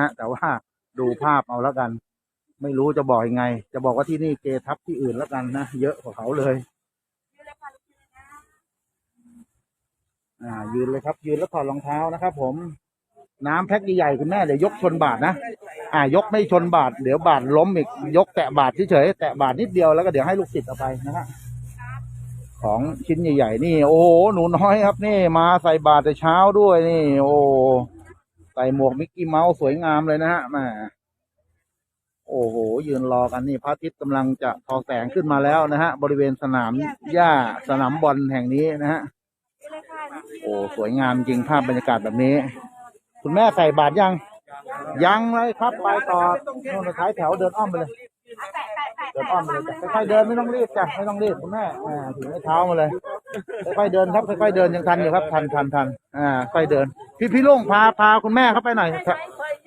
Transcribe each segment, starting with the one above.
ฮะ แต่ว่าดูภาพเอาแล้วกัน ไม่รู้จะบอกยังไง จะบอกว่าที่นี่เกทับที่อื่นแล้วกันนะ เยอะกว่าเขาเลย อ่า ยืนเลยครับ ยืนแล้วถอดรองเท้านะครับผม น้ำแพ็คใหญ่ๆคุณแม่เดี๋ยวยกชนบาทนะ อ่า ยกไม่ชนบาท เดี๋ยวบาทล้มอีก ยกแตะบาทเฉยๆแตะบาทนิดเดียวแล้วก็เดี๋ยวให้ลูกศิษย์เอาไปนะฮะของชิ้นใหญ่ๆนี่ โอ้โหหนูน้อยครับ นี่ มาใส่บาทแต่เช้าด้วยนี่ โอ้ ใส่หมวกมิกกี้เมาส์สวยงามเลยนะฮะมาโอ้โห ยืนรอกันนี่พระอาทิตย์กำลังจะทอแสงขึ้นมาแล้วนะฮะ บริเวณสนามหญ้าสนามบอลแห่งนี้นะฮะ โอ้สวยงามจริงภาพบรรยากาศแบบนี้ คุณแม่ใส่บาทยัง ยังเลยครับไปต่อโน่นท้ายแถวเดินอ้อมไปเลยเดินอ้อมไปเลยจ้ะค่อยๆเดินไม่ต้องรีบจ้ะไม่ต้องรีบคุณแม่ถือไม้เท้ามาเลย ค่อยๆเดินครับค่อยๆเดินยังทันอยู่ครับ ทันทันทันอ่าค่อยเดิน พี่พี่ลุงพาพาคุณแม่เข้าไปหน่อย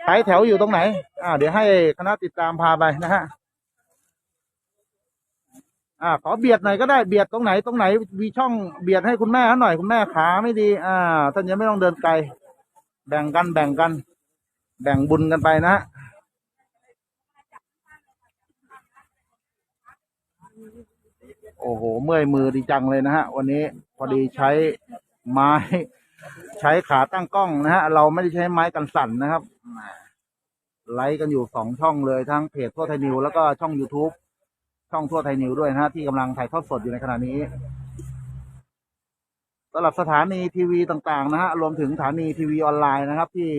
ท้ายแถวอยู่ตรงไหน อ่า เดี๋ยวให้คณะติดตามพาไปนะฮะอ่าขอเบียดหน่อยก็ได้เบียดตรงไหนตรงไหนมีช่องเบียดให้คุณแม่เขาหน่อยคุณแม่ขาไม่ดี อ่าท่านยังไม่ต้องเดินไกล แบ่งกันแบ่งกัน แบ่งบุญกันไปนะฮะ โอ้โห เมื่อยมือดีจังเลยนะฮะ วันนี้พอดีใช้ไม้ ใช้ขาตั้งกล้องนะฮะ เราไม่ได้ใช้ไม้กันสั่นนะครับ ไลฟ์กันอยู่สองช่องเลยทั้งเพจทั่วไทยนิวแล้วก็ช่อง youtube ช่องทั่วไทยนิวด้วยนะฮะ ที่กำลังถ่ายทอดสดอยู่ในขณะนี้สำหรับสถานีทีวีต่าง ๆ นะฮะ รวมถึงสถานีทีวีออนไลน์นะครับ ที่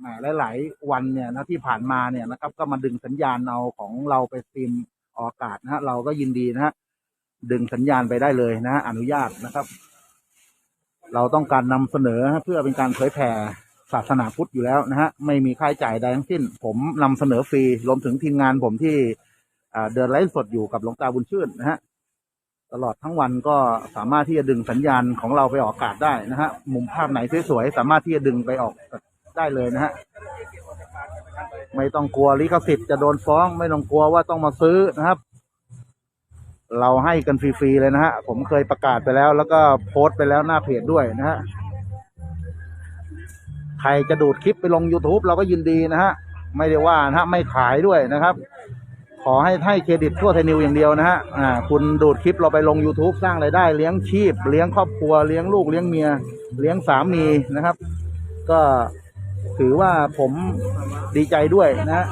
หมหลาย ๆ วันเนี่ยนะที่ผ่านมาเนี่ยนะครับ ก็มาดึงสัญญาณเอาของเราไปสตรีมออกอากาศนะฮะ เราก็ยินดีนะฮะ ดึงสัญญาณไปได้เลยนะฮะอนุญาตนะครับ เราต้องการนำเสนอเพื่อเป็นการเผยแผ่ศาสนาพุทธอยู่แล้วนะฮะไม่มีค่าใช้จ่ายใดทั้งสิ้น ผมนำเสนอฟรีรวมถึงทีมงานผมที่เดินไลฟ์สดอยู่กับหลวงตาบุญชื่นนะฮะตลอดทั้งวันก็สามารถที่จะดึงสัญญาณของเราไปออกอากาศได้นะฮะมุมภาพไหนสวยๆสามารถที่จะดึงไปออกได้เลยนะฮะไม่ต้องกลัวลิขสิทธิ์จะโดนฟ้อง ไม่ต้องกลัวว่าต้องมาซื้อนะครับ เราให้กันฟรีๆเลยนะฮะ ผมเคยประกาศไปแล้ว แล้วก็โพสต์ไปแล้วหน้าเพจด้วยนะฮะ ใครจะดูดคลิปไปลง youtube เราก็ยินดีนะฮะ ไม่ได้ว่านะฮะ ไม่ขายด้วยนะครับ ขอให้ให้เครดิตทั่วไทยนิวอย่างเดียวนะฮะ อ่า คุณดูดคลิปเราไปลง YouTube สร้างรายได้ เลี้ยงชีพ เลี้ยงครอบครัว เลี้ยงลูก เลี้ยงเมีย เลี้ยงสามีนะครับ ก็ถือว่าผมดีใจด้วยนะฮะ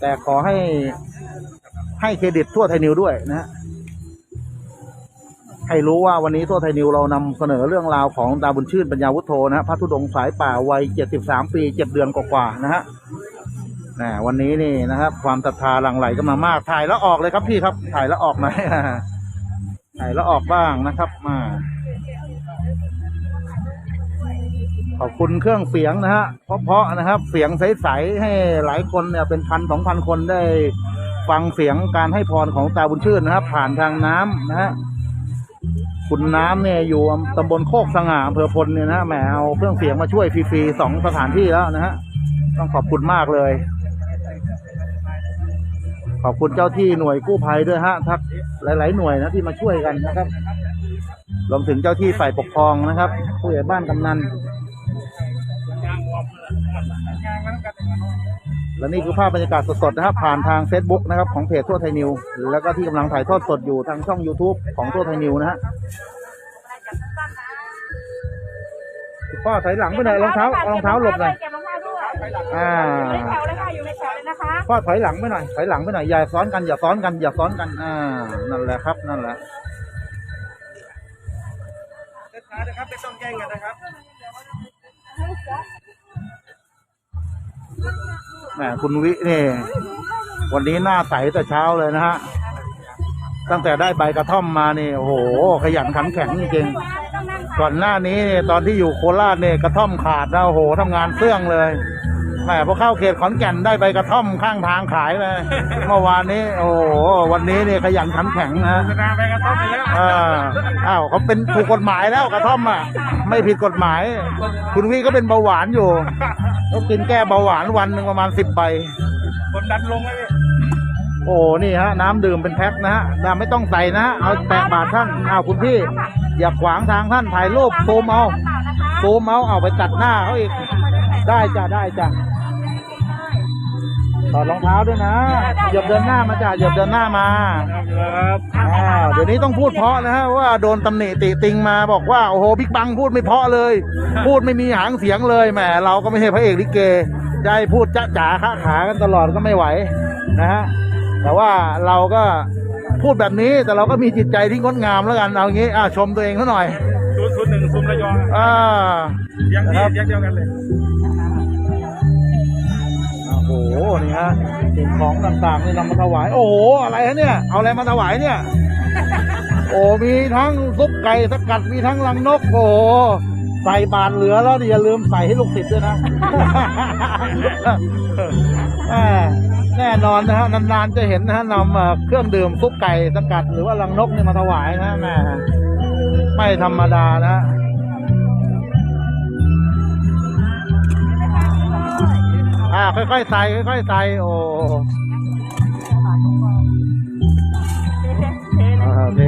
แต่ขอให้ ให้เครดิตทั่วไทยนิวด้วยนะฮะให้รู้ว่าวันนี้ทั่วไทยนิวเรานำเสนอเรื่องราวของดาบุญชื่นปัญญาวุฒโธนะฮะพระธุดงค์สายป่าวัย73ปี7เดือนกว่าๆนะฮะนะวันนี้นี่นะครับ ความศรัทธาหลั่งไหลกันมามาก ถ่ายแล้วออกเลยครับพี่ครับ ถ่ายแล้วออกหน่อยถ่ายแล้วออกบ้างนะครับ มา ขอบคุณเครื่องเสียงนะฮะเพราะๆนะครับ เสียงใสๆให้หลายคนเนี่ยเป็นพันสองพันคนได้ ฟังเสียงการให้พรของตาบุญชื่นนะครับ ผ่านทางน้ำนะฮะคุณน้ำเนี่ยอยู่ตำบลโคกสง่าอำเภอพลเนี่ยนะแหมเอาเครื่องเสียงมาช่วยฟรีๆสองสถานที่แล้วนะฮะต้องขอบคุณมากเลย ขอบคุณเจ้าที่หน่วยกู้ภัยด้วยฮะทักหลาย ๆ หน่วยนะที่มาช่วยกันนะครับรวมถึงเจ้าที่ฝ่ายปกครองนะครับ ผู้ใหญ่บ้านกำนัน และนี่คือภาพบรรยากาศสดๆนะครับ ผ่านทาง Facebook นะครับของเพจทั่วไทยนิว แล้วก็ที่กำลังถ่ายทอดสดอยู่ทางช่อง YouTube ของทั่วไทยนิวนะฮะคุณป้าถอยหลังไปหน่อยรองเท้ารองเท้าหลบหน่อยเก็บรองเท้าด้วยอ่าอยู่ในแถวเลยค่ะอยู่ในแถวเลยนะคะพ่อถอยหลังไปหน่อยถอยหลังไปหน่อยอย่าซ้อนกันอย่าซ้อนกันอย่าซ้อนกันอ่านั่นแหละครับนั่นแหละช้าๆนะครับไม่ต้องแย่งกันนะครับ แหมคุณวินี่ วันนี้หน้าใสแต่เช้าเลยนะฮะ ตั้งแต่ได้ใบกระท่อมมานี่โอ้โห ขยันขันแข็งจริงๆก่อนหน้านี้เนี่ยตอนที่อยู่โคราชเนี่ยกระท่อมขาดนะโอ้โหทำงานเสื่องเลยแหมพอเข้าเขตขอนแก่นได้ใบกระท่อมข้างทางขายเลยเมื่อวานนี้ โอ้โหวันนี้เนี่ยขยันขันแข็งนะชนะไปกระต้มไปแล้วอ่าอ้าวเขาเป็นถูกกฎหมายแล้วกระท่อมอะไม่ผิดกฎหมาย คุณวิก็เป็นเบาหวานอยู่ เขากินแก้เบาหวานวันหนึ่งประมาณสิบใบกดดันลงเลยโอ้นี่ฮะ น้ำดื่มเป็นแพ็คนะฮะน้ำไม่ต้องใส่นะฮะเอาแปะบาทท่านอ้าวคุณพี่ อย่าขวางทางท่านถ่ายรูปซูมเอาซูมเอาเอาไปตัดหน้าเขาอีกได้จ้ะได้จ้ะถ อดรองเท้าด้วยนะเหยียบเดินหน้ามาจ้ะเหยียบเดินหน้ามาครับอ้าวเดี๋ยวนี้ต้องพูดเพราะนะฮะว่าโดนตำหนิติติงมาบอกว่าโอ้โหบิ๊กบังพูดไม่เพราะเลย พูดไม่มีหางเสียงเลยแหมเราก็ไม่ใช่พระเอกลิเกจะให้พูดจ้าจ๋าค้าขากันตลอดก็ไม่ไหวนะฮะแต่ว่าเราก็พูดแบบนี้แต่เราก็มีจิตใจที่งดงามแล้วกันเอางี้อ่าชมตัวเองซะหน่อยศูนย์ศูนย์หนึ่งซุมระยองอ่าเสียังครัที่บเสียังเดียวกันเลย โอ้โห นี่ฮะสิ่งของต่างๆนี่นำมาถวาย โอ้โห อะไรฮะเนี่ย เอาอะไรมาถวายเนี่ย โอ้มีทั้งซุปไก่สกัด มีทั้งลังนก โอ้โห ใส่บาทเหลือแล้วอย่าลืมใส่ให้ลูกศิษย์ด้วยนะ แน่นอนนะฮะ นานๆจะเห็นนะฮะนำเครื่องดื่มซุปไก่สกัด หรือว่าลังนกนี่มาถวายนะแม่ไม่ธรรมดานะ ค่อยๆใส่ค่อยๆใส่โอ้อ่าโอเค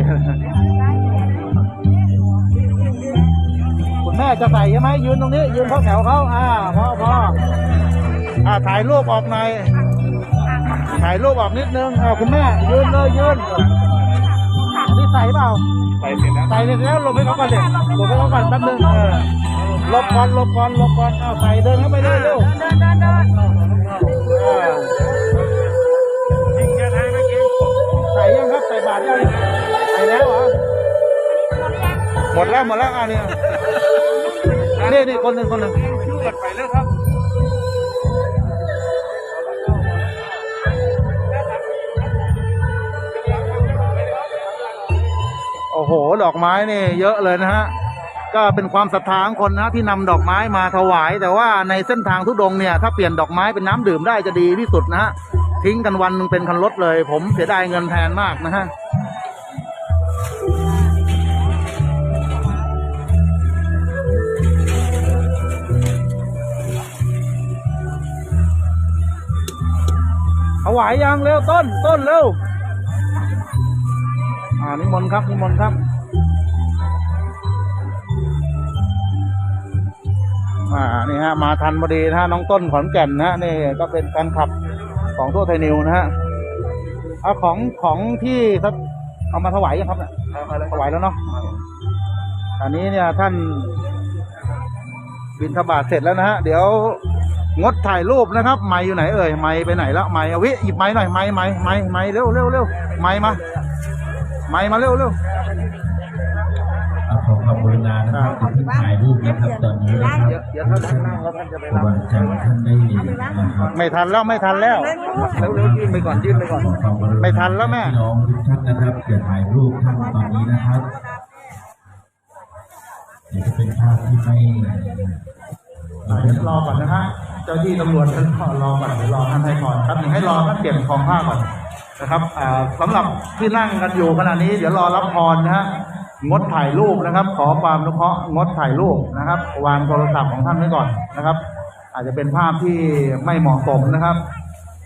คุณแม่จะใส่ใช่ไหมยืนตรงนี้ ยืนเข้าแถวเขาอ่าพอพออ่าถ่ายรูปออกหน่อยถ่ายรูปออกนิดนึงอ่าคุณแม่ยืนเลยยืนอันนี้ใส่เปล่าไปเสร็จแล้วใส่เสร็จแล้วหลบให้เขาก่อนเด็หลบให้เขาก่อนแป๊บนึงเออหลบก่อนหลบก่อนหลบก่อนเอาใส่เดินเข้าไปเลยเร็วเดินเดินเดิน มดแล้วหมดแล้วอ่าเนี่ยนี่นี่คนหนึ่งคนหนึ่งเกิดไปแล้วครับโอ้โห ดอกไม้นี่เยอะเลยนะฮะ ก็เป็นความศรัทธาของคนนะที่นำดอกไม้มาถวาย แต่ว่าในเส้นทางทุดงค์เนี่ย ถ้าเปลี่ยนดอกไม้เป็นน้ำดื่มได้จะดีที่สุดนะฮะ ทิ้งกันวันหนึงเป็นคันรถเลย ผมเสียดายเงินแทนมากนะฮะ ถวายยังเร็วต้นต้นเร็วอ่านิมนต์ครับนิมนต์ครับอ่านี่ฮะมาทันพอดีนะฮะน้องต้นขอนแก่นนะฮะนี่ก็เป็นแฟนคลับของทั่วไทยนิวนะฮะเอาของของที่ท่านเอามาถวายยังครับเนี่ยถวายแล้วเนาะอันนี้เนี่ยท่านบินทบาทเสร็จแล้วนะฮะเดี๋ยว งดถ่ายรูปนะครับ ไม้อยู่ไหนเอ่ย ไม้ไปไหนแล้วไม้เอาวิหยิบไม้หน่อย ไม้ไม้ไม้ไม้เร็วเร็วเร็วไม้มา ไม้มาเร็วเร็วเอาขอความกรุณานะครับอย่าเพิ่งถ่ายรูปนะครับตอนนี้นะครับเดี๋ยวเดี๋ยวท่านนั่งแล้วท่านจะไปครูรับบาอาจารย์ท่านได้นะครับไม่ทันแล้วไม่ทันแล้วเร็วเร็วยื่นไปก่อนยื่นไปก่อนขอความกรุณาไม่ทันแล้วแม่พี่น้องทุกท่านนะครับอย่าถ่ายรูปท่านตอนนี้นะครับเดี๋ยวจะเป็นภาพที่ไม่อ่าเดี๋ยวรอก่อนนะฮะเจ้าที่ตำรวจท่านรอก่อนเดี๋ยวรอท่านให้ก่อนครับหนึ่งให้รอท่านเปลี่ยนของผ้าก่อนนะครับอ่าสำหรับที่นั่งกันอยู่ขณะนี้ เดี๋ยวรอรับพรนะฮะงดถ่ายรูปนะครับ ขอความนุเคราะห์งดถ่ายรูปนะครับ วางโทรศัพท์ของท่านไว้ก่อนนะครับ อาจจะเป็นภาพที่ไม่เหมาะสมนะครับ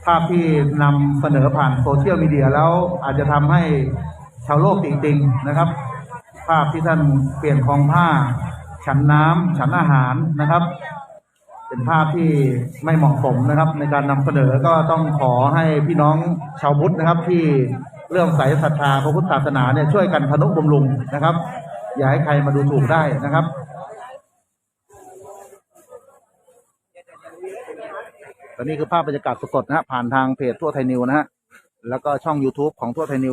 ภาพที่นำเสนอผ่านโซเชียลมีเดียแล้วอาจจะทำให้ชาวโลกติงๆนะครับ ภาพที่ท่านเปลี่ยนคลองผ้า ฉันน้ำฉันอาหารนะครับ เป็นภาพที่ไม่เหมาะสมนะครับ ในการนำเสนอก็ต้องขอให้พี่น้องชาวพุทธนะครับ ที่เรื่องใสยศรัทธาพระพุทธศาสนาเนี่ยช่วยกันพนุบำรุงนะครับ อย่าให้ใครมาดูถูกได้นะครับตอนนี้คือภาพบรรยากาศสดๆนะฮะผ่านทางเพจทั่วไทยนิวนะฮะแล้วก็ช่อง YouTube ของทั่วไทยนิว